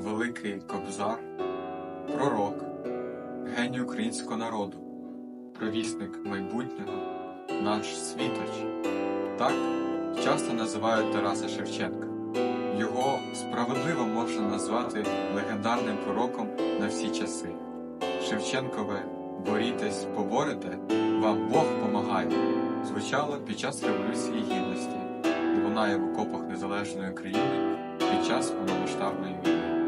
великий кобзар, пророк, геній українського народу, провісник майбутнього, наш світоч. Так часто називають Тараса Шевченка. Його справедливо можна назвати легендарним пророком на всі часи. Шевченкове борітесь, поборете, вам Бог помагає звучало під час Революції Гідності і лунає в окопах незалежної країни під час повномасштабної війни.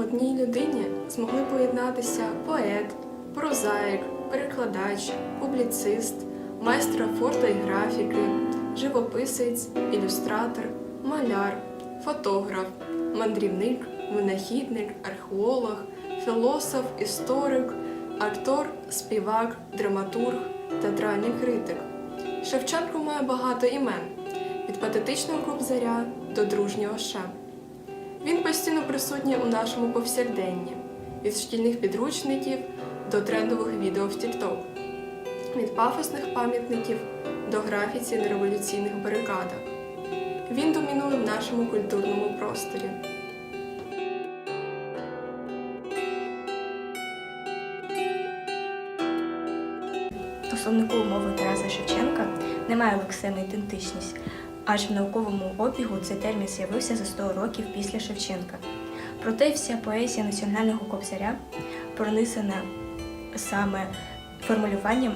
Одній людині змогли поєднатися поет, прозаїк, перекладач, публіцист, майстер фото і графіки, живописець, ілюстратор, маляр, фотограф, мандрівник, винахідник, археолог, філософ, історик, актор, співак, драматург, театральний критик. Шевченко має багато імен від патетичного кобзаря до дружнього ша. Він постійно присутній у нашому повсякденні, від шкільних підручників до трендових відео в TikTok, від пафосних пам'ятників до графіці на революційних барикадах. Він домінує в нашому культурному просторі. У словнику мови Тараса Шевченка немає лексеми ідентичність, аж в науковому обігу цей термін з'явився за 100 років після Шевченка. Проте вся поезія національного кобзаря пронизана саме формулюванням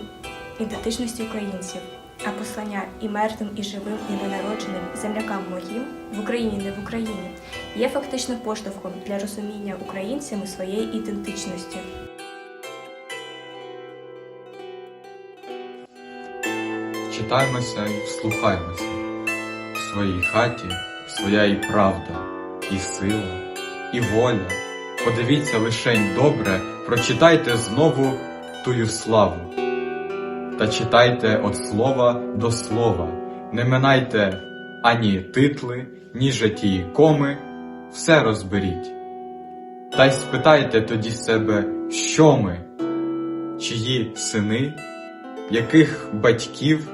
ідентичності українців, а послання і мертвим, і живим, і ненародженим землякам моїм в Україні, не в Україні є фактично поштовхом для розуміння українцями своєї ідентичності. Читаймося і вслухаймося. Своїй хаті своя і правда, і сила, і воля. Подивіться лишень добре, прочитайте знову тую славу. Та читайте від слова до слова, не минайте ані титли, ні житії коми, все розберіть. Та й спитайте тоді себе, що ми, чиї сини, яких батьків,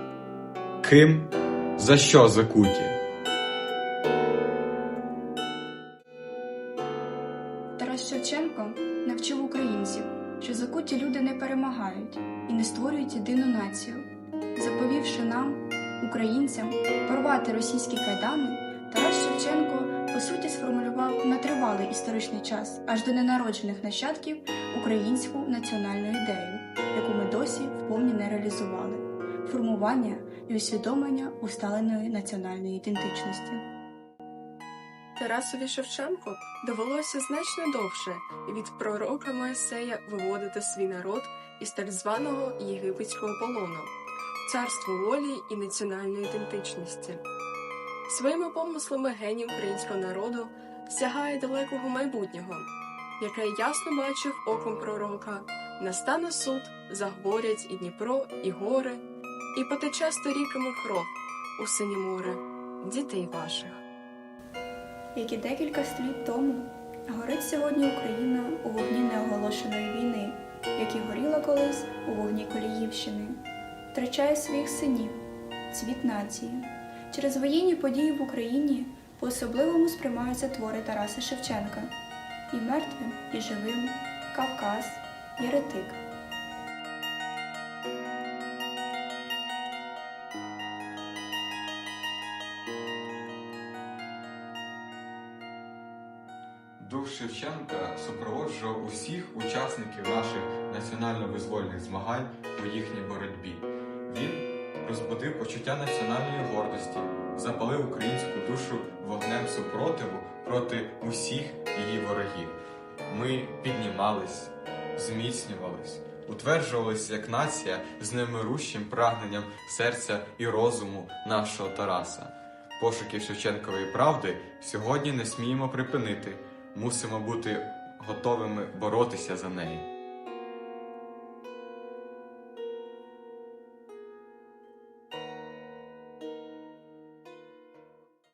ким, за що закуті. Закуті люди не перемагають і не створюють єдину націю. Заповівши нам, українцям, порвати російські кайдани, Тарас Шевченко по суті сформулював на тривалий історичний час аж до ненароджених нащадків українську національну ідею, яку ми досі вповні не реалізували формування і усвідомлення усталеної національної ідентичності. Тарасові Шевченку довелося значно довше від пророка Моїсея виводити свій народ із так званого єгипетського полону, царство волі і національної ідентичності. Своїми помислами геній українського народу сягає далекого майбутнього, яке ясно бачив оком пророка. Настане суд, заговорять і Дніпро, і гори, і потече сторіками кров у синє море дітей ваших. Як і декілька століть тому, горить сьогодні Україна у вогні неоголошеної війни, як і горіла колись у вогні Коліївщини, втрачає своїх синів, цвіт нації. Через воєнні події в Україні по-особливому сприймаються твори Тараса Шевченка і мертвим, і живим, Кавказ, Єретик. Дух Шевченка супроводжував усіх учасників наших національно-визвольних змагань у їхній боротьбі. Він розбудив почуття національної гордості, запалив українську душу вогнем супротиву проти усіх її ворогів. Ми піднімались, зміцнювались, утверджувались як нація з немирущим прагненням серця і розуму нашого Тараса. Пошуки Шевченкової правди сьогодні не сміємо припинити. Мусимо бути готовими боротися за неї.